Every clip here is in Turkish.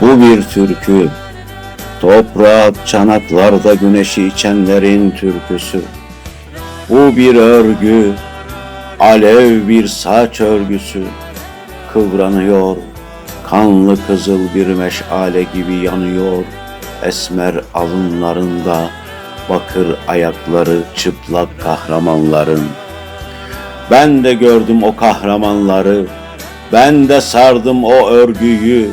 Bu bir türkü. Toprak çanaklarda güneşi içenlerin türküsü. Bu bir örgü. Alev bir saç örgüsü. Kıvranıyor. Kanlı kızıl bir meşale gibi yanıyor. Esmer alınlarında bakır ayakları çıplak kahramanların. Ben de gördüm o kahramanları. Ben de sardım o örgüyü.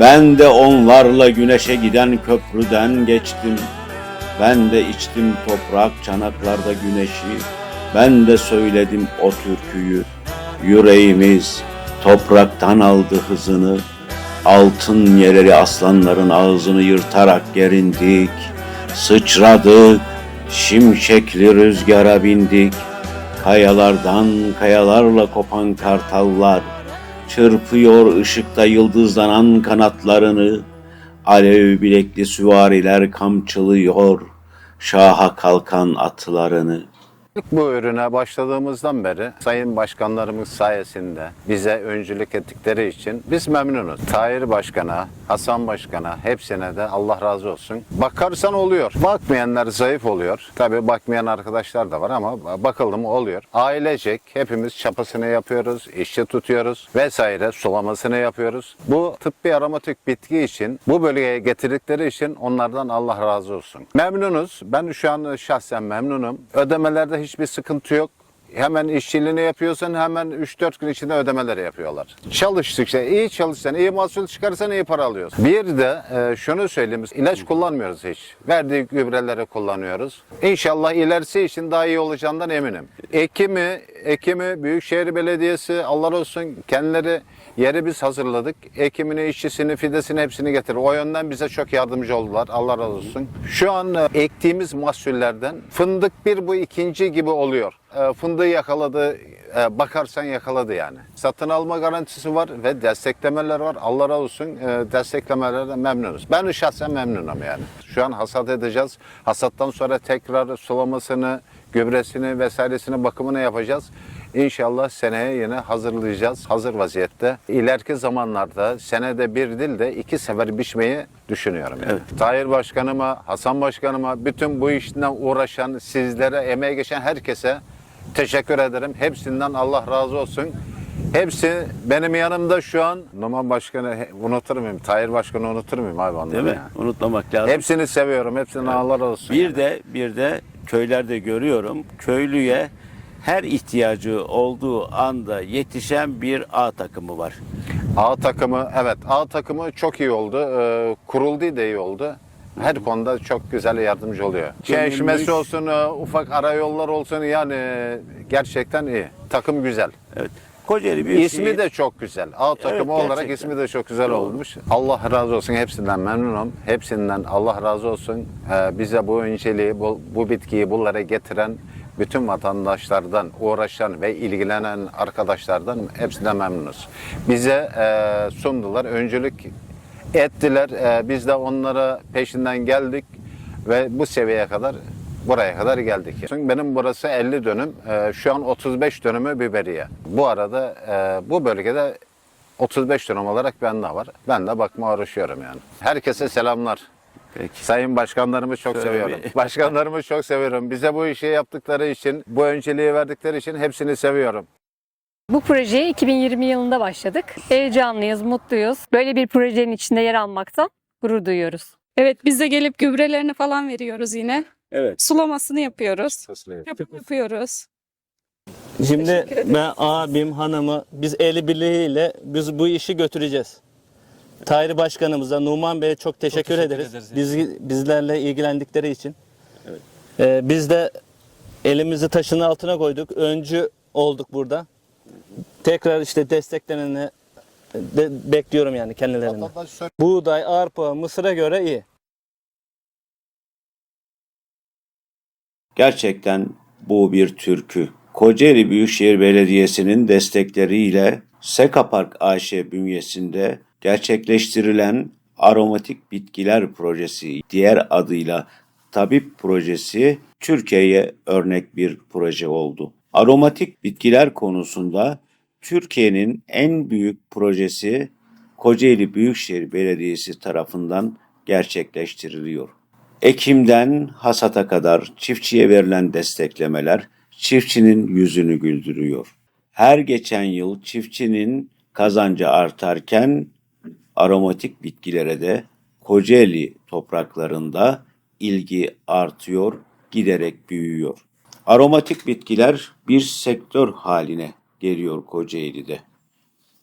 Ben de onlarla güneşe giden köprüden geçtim. Ben de içtim toprak çanaklarda güneşi. Ben de söyledim o türküyü. Yüreğimiz topraktan aldı hızını. Altın yeleri aslanların ağzını yırtarak gerindik. Sıçradık, şimşekli rüzgara bindik. Kayalardan kayalarla kopan kartallar çırpıyor ışıkta yıldızlanan kanatlarını. Alev bilekli süvariler kamçılıyor şaha kalkan atlarını. Bu ürüne başladığımızdan beri Sayın Başkanlarımız sayesinde bize öncülük ettikleri için biz memnunuz. Tahir Başkan'a, Hasan Başkan'a hepsine de Allah razı olsun. Bakarsan oluyor. Bakmayanlar zayıf oluyor. Tabii bakmayan arkadaşlar da var ama bakıldı oluyor. Ailecek hepimiz çapasını yapıyoruz, işçi tutuyoruz vesaire sulamasını yapıyoruz. Bu tıbbi aromatik bitki için bu bölgeye getirdikleri için onlardan Allah razı olsun. Memnunuz. Ben şu an şahsen memnunum. Ödemelerde hiçbir sıkıntı yok. Hemen işçiliğini yapıyorsan hemen 3-4 gün içinde ödemeleri yapıyorlar. Çalıştıkça, iyi çalışsan, iyi mahsul çıkarsan iyi para alıyorsun. Bir de e, şunu söyleyeyim, ilaç kullanmıyoruz hiç. Verdiği gübreleri kullanıyoruz. İnşallah ilerisi için daha iyi olacağından eminim. Ekimi, ekimi Büyükşehir Belediyesi Allah olsun kendileri yeri biz hazırladık. Ekimini, işçisini, fidesini hepsini getirir. O yönden bize çok yardımcı oldular. Allah razı olsun. Şu an e, ektiğimiz mahsullerden fındık bir bu ikinci gibi oluyor. E, Fındığı yakaladı, e, bakarsan yakaladı yani. Satın alma garantisi var ve desteklemeler var. Allah razı olsun desteklemelerden memnunuz. Ben şahsen memnunum yani. Şu an hasat edeceğiz. Hasattan sonra tekrar sulamasını, gübresini vesairesini bakımını yapacağız. İnşallah seneye yine hazırlayacağız. Hazır vaziyette. İleriki zamanlarda senede bir değil de iki sefer biçmeyi düşünüyorum. Yani. Tahir Başkanıma, Hasan Başkanıma, bütün bu işten uğraşan, sizlere emeği geçen herkese teşekkür ederim. Hepsinden Allah razı olsun. Hepsi benim yanımda şu an. Numan Başkanı unutur muyum? Tahir Başkanı unutur muyum abi onları Değil mi? ya? Unutmamak lazım. Hepsini seviyorum. Hepsine Allah razı olsun. Bir yani. de bir de köylerde görüyorum. Köylüye her ihtiyacı olduğu anda yetişen bir A takımı var. A takımı evet A takımı çok iyi oldu. Ee, kuruldu da iyi oldu. Her konuda çok güzel yardımcı oluyor. Çeşmesi olsun, e, ufak arayollar olsun yani gerçekten iyi. Takım güzel. Evet. Kocaeli bir İsmi de çok güzel. A takımı olarak gerçekten. ismi de çok güzel Doğru. olmuş. Allah razı olsun hepsinden memnunum. Hepsinden Allah razı olsun. Ee, bize bu önceliği, bu, bu bitkiyi buralara getiren bütün vatandaşlardan, uğraşan ve ilgilenen arkadaşlardan hepsinden memnunuz. Bize e, sundular, öncülük ettiler. E, biz de onlara peşinden geldik ve bu seviyeye kadar buraya kadar geldik. Çünkü benim burası 50 dönüm, e, şu an 35 dönümü biberiye. Bu arada e, bu bölgede 35 dönüm olarak ben de var. Ben de bakma uğraşıyorum yani. Herkese selamlar. Peki. Sayın başkanlarımı çok Şöyle seviyorum. bir- Başkanlarımı çok seviyorum. Bize bu işi yaptıkları için, bu önceliği verdikleri için hepsini seviyorum. Bu projeye 2020 yılında başladık. Heyecanlıyız, mutluyuz. Böyle bir projenin içinde yer almaktan gurur duyuyoruz. Evet biz de gelip gübrelerini falan veriyoruz yine. Evet. Sulamasını yapıyoruz. Yapım yapıyoruz. Şimdi ben abim, hanımı biz eli birliğiyle biz bu işi götüreceğiz. Tahir Başkanımıza, Numan Bey'e çok teşekkür, ederiz. Biz, bizlerle ilgilendikleri için. Ee, biz de elimizi taşın altına koyduk. Öncü olduk burada. Tekrar işte desteklerini de, bekliyorum yani kendilerine. Buğday, arpa, mısıra göre iyi. Gerçekten bu bir türkü. Kocaeli Büyükşehir Belediyesi'nin destekleriyle Seka Park AŞ bünyesinde gerçekleştirilen aromatik bitkiler projesi, diğer adıyla Tabip projesi Türkiye'ye örnek bir proje oldu. Aromatik bitkiler konusunda Türkiye'nin en büyük projesi Kocaeli Büyükşehir Belediyesi tarafından gerçekleştiriliyor. Ekim'den hasata kadar çiftçiye verilen desteklemeler çiftçinin yüzünü güldürüyor. Her geçen yıl çiftçinin kazancı artarken aromatik bitkilere de Kocaeli topraklarında ilgi artıyor, giderek büyüyor. Aromatik bitkiler bir sektör haline geliyor Kocaeli'de.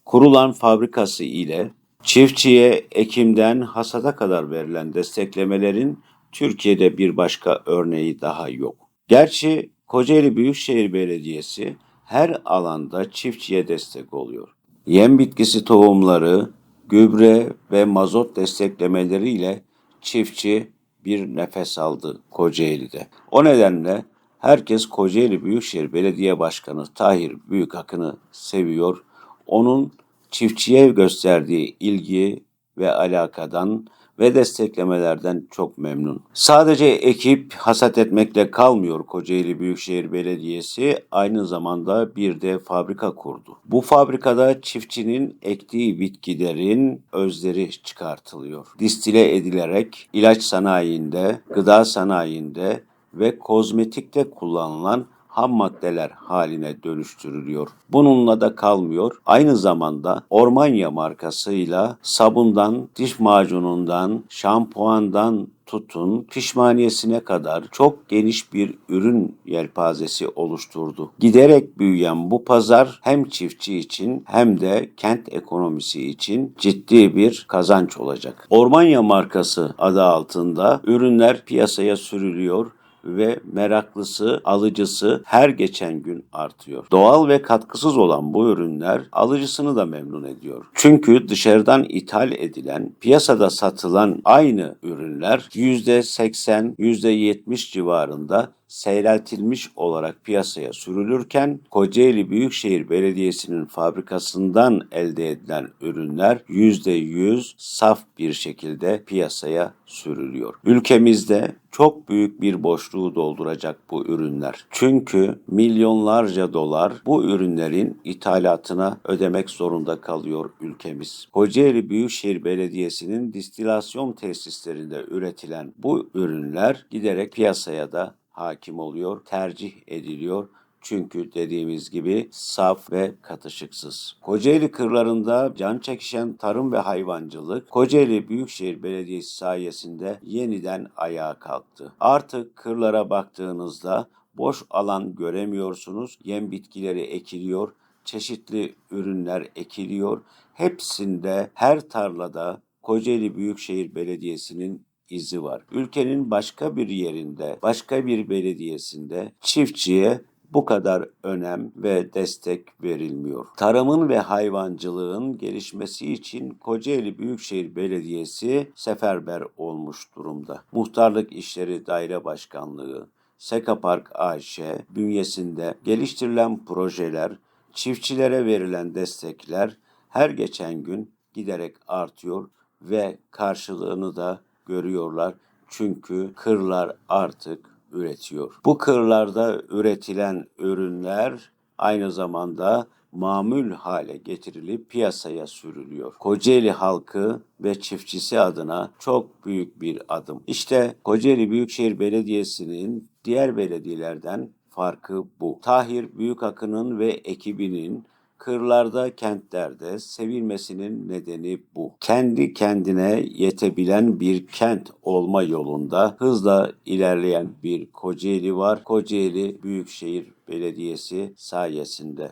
Kurulan fabrikası ile çiftçiye Ekim'den hasada kadar verilen desteklemelerin Türkiye'de bir başka örneği daha yok. Gerçi Kocaeli Büyükşehir Belediyesi her alanda çiftçiye destek oluyor. Yem bitkisi tohumları, gübre ve mazot desteklemeleriyle çiftçi bir nefes aldı Kocaeli'de. O nedenle herkes Kocaeli Büyükşehir Belediye Başkanı Tahir Büyükakın'ı seviyor. Onun çiftçiye gösterdiği ilgi ve alakadan ve desteklemelerden çok memnun. Sadece ekip hasat etmekle kalmıyor Kocaeli Büyükşehir Belediyesi aynı zamanda bir de fabrika kurdu. Bu fabrikada çiftçinin ektiği bitkilerin özleri çıkartılıyor. Distile edilerek ilaç sanayinde, gıda sanayinde ve kozmetikte kullanılan ham maddeler haline dönüştürülüyor. Bununla da kalmıyor. Aynı zamanda Ormanya markasıyla sabundan, diş macunundan, şampuandan tutun pişmaniyesine kadar çok geniş bir ürün yelpazesi oluşturdu. Giderek büyüyen bu pazar hem çiftçi için hem de kent ekonomisi için ciddi bir kazanç olacak. Ormanya markası adı altında ürünler piyasaya sürülüyor ve meraklısı, alıcısı her geçen gün artıyor. Doğal ve katkısız olan bu ürünler alıcısını da memnun ediyor. Çünkü dışarıdan ithal edilen, piyasada satılan aynı ürünler %80, %70 civarında seyreltilmiş olarak piyasaya sürülürken Kocaeli Büyükşehir Belediyesi'nin fabrikasından elde edilen ürünler %100 saf bir şekilde piyasaya sürülüyor. Ülkemizde çok büyük bir boşluğu dolduracak bu ürünler. Çünkü milyonlarca dolar bu ürünlerin ithalatına ödemek zorunda kalıyor ülkemiz. Kocaeli Büyükşehir Belediyesi'nin distilasyon tesislerinde üretilen bu ürünler giderek piyasaya da hakim oluyor, tercih ediliyor. Çünkü dediğimiz gibi saf ve katışıksız. Kocaeli kırlarında can çekişen tarım ve hayvancılık Kocaeli Büyükşehir Belediyesi sayesinde yeniden ayağa kalktı. Artık kırlara baktığınızda boş alan göremiyorsunuz. Yem bitkileri ekiliyor, çeşitli ürünler ekiliyor. Hepsinde her tarlada Kocaeli Büyükşehir Belediyesi'nin izi var. Ülkenin başka bir yerinde, başka bir belediyesinde çiftçiye bu kadar önem ve destek verilmiyor. Tarımın ve hayvancılığın gelişmesi için Kocaeli Büyükşehir Belediyesi seferber olmuş durumda. Muhtarlık İşleri Daire Başkanlığı, Seka Park AŞ bünyesinde geliştirilen projeler, çiftçilere verilen destekler her geçen gün giderek artıyor ve karşılığını da görüyorlar. Çünkü kırlar artık üretiyor. Bu kırlarda üretilen ürünler aynı zamanda mamul hale getirilip piyasaya sürülüyor. Kocaeli halkı ve çiftçisi adına çok büyük bir adım. İşte Kocaeli Büyükşehir Belediyesi'nin diğer belediyelerden farkı bu. Tahir Büyükakın'ın ve ekibinin kırlarda, kentlerde sevilmesinin nedeni bu. Kendi kendine yetebilen bir kent olma yolunda hızla ilerleyen bir Kocaeli var. Kocaeli Büyükşehir Belediyesi sayesinde.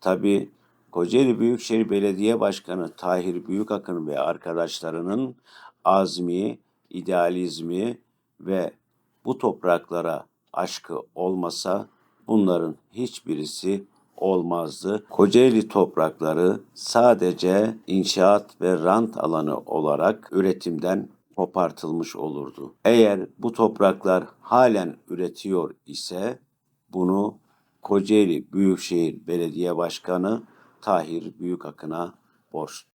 Tabi Kocaeli Büyükşehir Belediye Başkanı Tahir Büyükakın ve arkadaşlarının azmi, idealizmi ve bu topraklara aşkı olmasa bunların hiçbirisi olmazdı. Kocaeli toprakları sadece inşaat ve rant alanı olarak üretimden kopartılmış olurdu. Eğer bu topraklar halen üretiyor ise bunu Kocaeli Büyükşehir Belediye Başkanı Tahir Büyükakın'a borçlu.